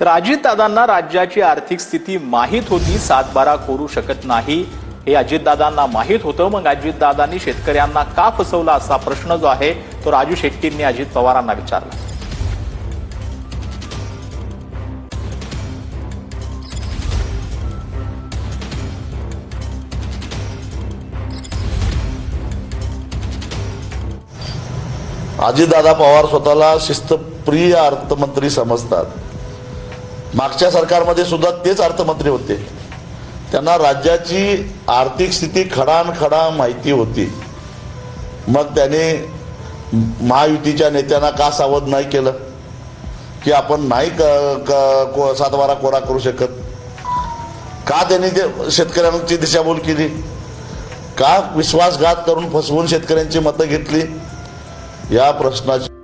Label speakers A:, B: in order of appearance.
A: तर अजितदादांना राज्याची आर्थिक स्थिती माहीत होती सातबारा करू शकत नाही. हे अजितदादांना माहीत होतं. मग अजितदादांनी शेतकऱ्यांना का फसवला असा प्रश्न जो आहे तो राजू शेट्टींनी अजित पवारांना विचारला.
B: अजितदादा पवार स्वतःला शिस्तप्रिय अर्थमंत्री समजतात. मागच्या सरकारमध्ये सुद्धा तेच अर्थमंत्री होते. त्यांना राज्याची आर्थिक स्थिती खडानखडा माहिती होती. मग त्याने महायुतीच्या नेत्यांना का सावध नाही केलं? की आपण नाही क- क- को- सातबारा कोरा करू शकत? का त्यांनी ते शेतकऱ्यांची दिशाभूल केली? का विश्वासघात करून फसवून शेतकऱ्यांची मतं घेतली? या प्रश्नाची